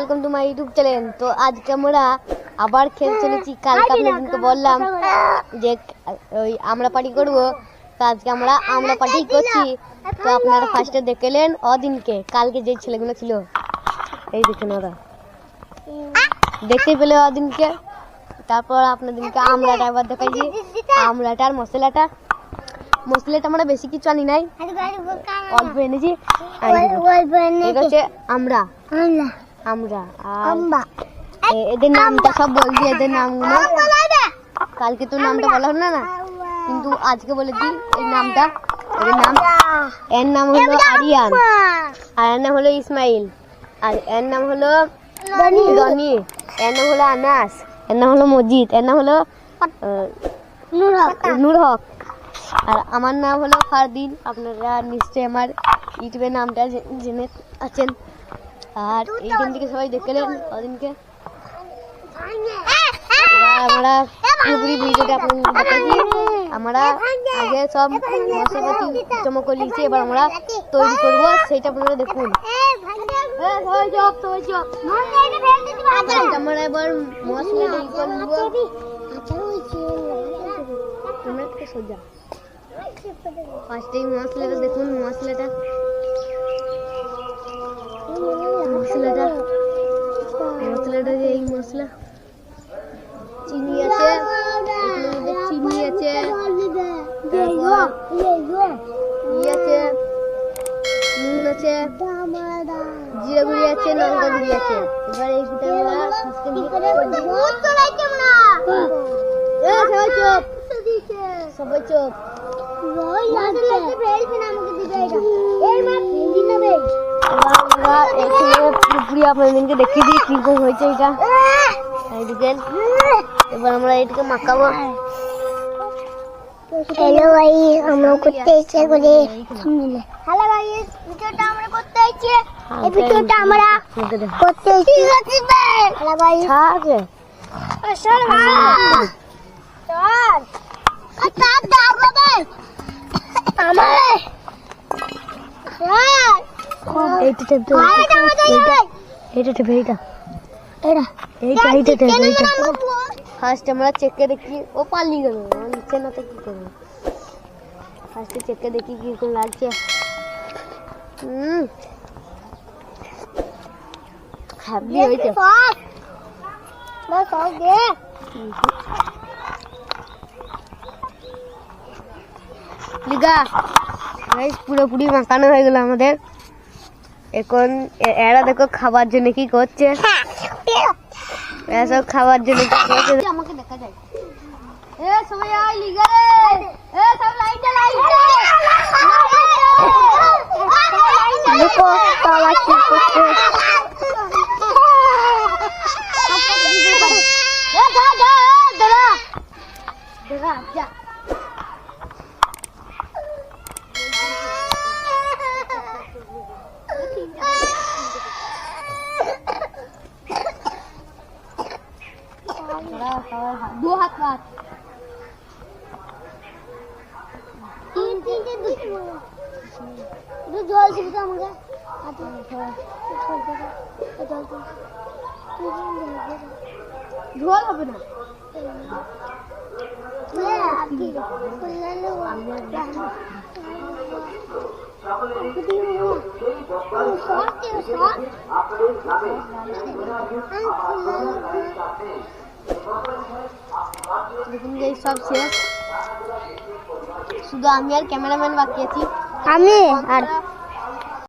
Welcome to my YouTube channel তো আজকে আমরা আবার খেল চলেছি কালকে আপনাদেরকে বললাম যে ওই আমরা পার্টি করব। তো আজকে আমরা আমরা পার্টি করছি। তো আপনারা ফার্স্টে দেখলেন অদিনকে। কালকে যে ছেলেগুলো ছিল। এই দেখুন ওরা। দেখতে পেলে অদিনকে। তারপর আপনাদেরকে আমরাটা এবার দেখাইছি। আমরাটার মশলাটা। মশলাটা আমরা বেশি কিছু আনি নাই। অল্প এনেছি। আর। এটা হচ্ছে আমরা। আমরা এ- এদের নামটা সব বলছি এদের নামগুলো কালকে তো নামটা বলা হলো না কিন্তু আজকে বলে দিই এই নামটা এদের নাম এর নাম হলো আরিয়ান। আর এর নাম হলো ইসমাইল। আর এর নাম হলো রনি এর নাম হলো আনাস। এর নাম হলো মজিদ। এর নাম হলো নূর হক। আর আমার নাম হলো ফারদিন। আপনারা নিশ্চয়ই আমার ইউটিউবের নামটা জেনে আছেন। আর এইখান থেকে সবাই দেখলেন ওদিনকে এবার আমরা পুরোপুরি ভিডিওটা আপনাদের দেখাচ্ছি আমরা আগে সব মশলাপাতি জমা করে এবার আমরা তৈরি করব সেটা আপনারা দেখুন। চুপ। আমরা এবার মশলাটা ই করে তোমরা সোজা। মশলাটা দেখুন মশলাটা এই মশলা চিনি আছে এগুলোর মধ্যে চিনি আছে তারপর ই আছে নুন আছে জিরা গুঁড়ি আছে লঙ্কা গুঁড়ি আছে এবার এই দুটো আমরা ফার্স্টে মিক্স করে দেবো এ, সবাই চুপ সবাই চুপ এবার পুরোপুরি আপনাদেরকে দেখিয়ে দিই কীরকম হয়েছে এটা। দেখেন এবার আমরা এটাকে মাখাবো। হ্যালো ভাই আমরা করতে ইচ্ছে করে। হ্যালো ভাই ভিডিওটা আমরা করতে ইচ্ছে। এই ভিডিওটা আমরা। করতে ইচ্ছে হ্যালো ভাই ছাড়। চল ভাই চল কাট দাও বাবা আমার। চল এইটা টেপতে ভাই দাও দাও ভাই এইটা টেপে এইটা এরা এইটা এইটা টেপে এইটা ফার্স্ট আমরা চেকে দেখি ও পালিয়ে গেল আমার নিচে না তো কি করবো ফার্স্টে চেকে দেখি কিরকম লাগছে হুম হ্যাপি হয়েছে সব না সব দে লিগা গাইস পুরোপুরি মাখানো হয়ে গেল আমাদের এখন এরা দেখো খাবার জন্য কি করছে। এসব খাবার জন্য কি করছে। আমাকে দেখা যায়। এ সময় লিগা রে এ সব Dua hat hat. Ini ini dua. Dua dua sih kita mungkin. Ada. Ada. Ada. Dua apa pun. Thank you. দেখুন এই সব শেষ শুধু আমি আর ক্যামেরাম্যান বাকি আছি আমি আর